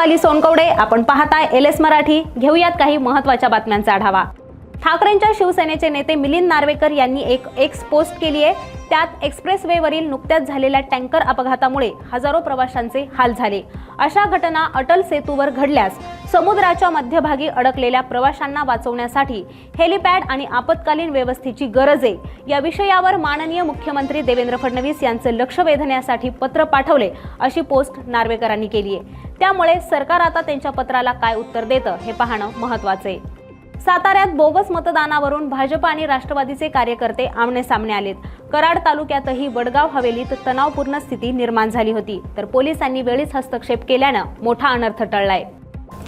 रुपाली सोनकवडे आपण पाहताय L S Marathi. घेऊयात काही महत्त्वाच्या बातम्यांचा आढावा. ठाकरेंच्या शिवसेनेचे नेते मिलिंद नार्वेकर यांनी एक एक्स पोस्ट केली आहे. त्यात एक्सप्रेसवेवरील नुकत्याच झालेल्या टँकर अपघातामुळे हजारो प्रवाशांचे हाल झाले. अशा घटना अटल सेतूवर घडल्यास समुद्राच्या मध्यभागी अडकलेल्या प्रवाशांना वाचवण्यासाठी हेलिपॅड आणि आपत्कालीन व्यवस्थेची गरज आहे. या विषयावर माननीय मुख्यमंत्री देवेंद्र फडणवीस यांचं लक्ष वेधण्यासाठी पत्र पाठवले अशी पोस्ट नार्वेकरांनी केली आहे. त्यामुळे सरकार आता त्यांच्या पत्राला काय उत्तर देतं हे पाहणं महत्त्वाचं आहे. साताऱ्यात बोगस मतदानावरून भाजप आणि राष्ट्रवादीचे कार्यकर्ते आमने सामने आलेत. कराड तालुक्यातही वडगाव हवेलीत तणावपूर्ण स्थिती निर्माण झाली होती. तर पोलिसांनी वेळीच हस्तक्षेप केल्यानं मोठा अनर्थ टळलाय.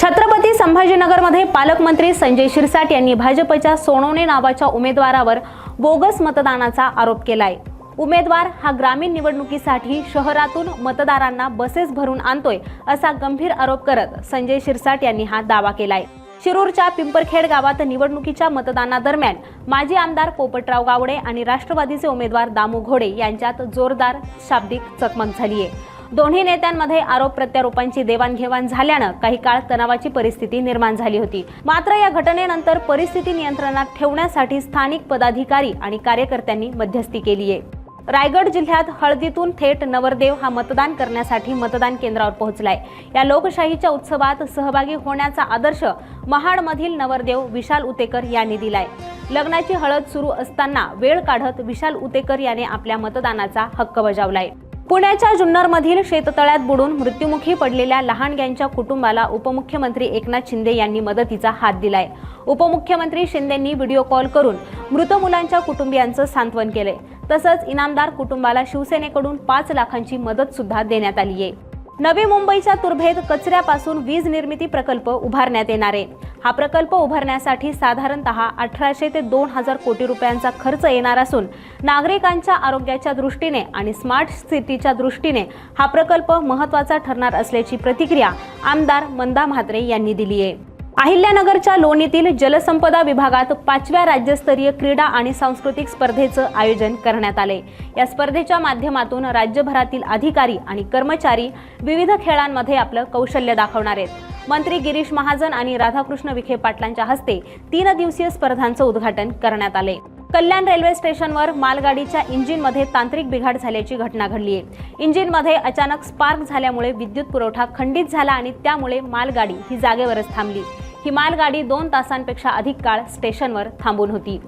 छत्रपती संभाजीनगरमध्ये पालकमंत्री संजय शिरसाट यांनी भाजपच्या सोनवणे नावाच्या उमेदवारावर बोगस मतदानाचा आरोप केलाय. उमेदवार हा ग्रामीण निवडणुकीसाठी शहरातून मतदारांना बसेस भरून आणतोय असा गंभीर आरोप करत संजय शिरसाट यांनी हा दावा केलाय. शिरूरच्या पिंपरखेड गावात निवडणुकीच्या मतदानादरम्यान माजी आमदार पोपटराव गावडे आणि राष्ट्रवादीचे उमेदवार दामू घोडे यांच्यात जोरदार शाब्दिक चकमक झाली आहे. दोन्ही नेत्यांमध्ये आरोप प्रत्यारोपांची देवाणघेवाण झाल्यानं काही काळ तणावाची परिस्थिती निर्माण झाली होती. मात्र या घटनेनंतर परिस्थिती नियंत्रणात ठेवण्यासाठी स्थानिक पदाधिकारी आणि कार्यकर्त्यांनी मध्यस्थी केली आहे. रायगड जिल्ह्यात हळदीतून थेट नवरदेव हा मतदान करण्यासाठी मतदान केंद्रावर पोहोचलाय. या लोकशाहीच्या उत्सवात सहभागी होण्याचा आदर्श महाडमधील नवरदेव विशाल उतेकर यांनी दिलाय. लग्नाची हळद सुरू असताना वेळ काढत विशाल उतेकर याने आपल्या मतदानाचा हक्क बजावलाय. पुण्याच्या जुन्नरमधील शेततळ्यात बुडून मृत्युमुखी पडलेल्या लहानग्यांच्या कुटुंबाला उपमुख्यमंत्री एकनाथ शिंदे यांनी मदतीचा हात दिलाय. उपमुख्यमंत्री शिंदेंनी व्हिडिओ कॉल करून मृत मुलांच्या कुटुंबियांचं सांत्वन केलंय. तसंच इनामदार कुटुंबाला शिवसेनेकडून पाच लाखांची मदत सुद्धा देण्यात आली आहे. नवी मुंबईच्या तुर्भेत कचऱ्यापासून वीज निर्मिती प्रकल्प उभारण्यात येणार आहे. हा प्रकल्प उभारण्यासाठी साधारणतः अठराशे ते दोन हजार कोटी रुपयांचा खर्च येणार असून नागरिकांच्या आरोग्याच्या दृष्टीने आणि स्मार्ट सिटीच्या दृष्टीने हा प्रकल्प महत्त्वाचा ठरणार असल्याची प्रतिक्रिया आमदार मंदा म्हात्रे यांनी दिली आहे. अहिल्यानगरच्या लोणीतील जलसंपदा विभागात पाचव्या राज्यस्तरीय क्रीडा आणि सांस्कृतिक स्पर्धेचं आयोजन करण्यात आले या स्पर्धेच्या माध्यमातून राज्यभरातील अधिकारी आणि कर्मचारी विविध खेळांमध्ये आपलं कौशल्य दाखवणार आहेत. मंत्री गिरीश महाजन आणि राधाकृष्ण विखे पाटलांच्या हस्ते तीन दिवसीय स्पर्धांचं उद्घाटन करण्यात आले कल्याण रेल्वे स्टेशनवर मालगाडीच्या इंजिनमध्ये तांत्रिक बिघाड झाल्याची घटना घडली आहे इंजिनमध्ये अचानक स्पार्क झाल्यामुळे विद्युत पुरवठा खंडित झाला आणि त्यामुळे मालगाडी ही जागेवरच थांबली. ही मालगाडी दोन तासांपेक्षा अधिक काळ स्टेशनवर थांबून होती.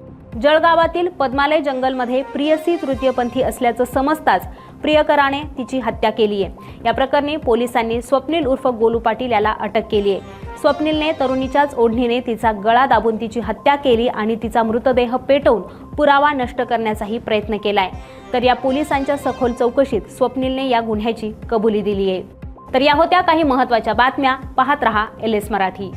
जळगावातील पद्मालय जंगलमध्ये प्रियसी तृतीयपंथी असल्याचं समजताच प्रियकराने तिची हत्या केली आहे. या प्रकरणी पोलिसांनी स्वप्नील उर्फ गोलू पाटील याला अटक केली आहे. स्वप्नीलने तरुणीच्याच ओढणीने तिचा गळा दाबून तिची हत्या केली आणि तिचा मृतदेह पेटवून पुरावा नष्ट करण्याचाही प्रयत्न केलाय. तर या पोलिसांच्या सखोल चौकशीत स्वप्नीलने या गुन्ह्याची कबुली दिली आहे. तर या होत्या काही महत्त्वाच्या बातम्या. पाहत रहा एल एस मराठी.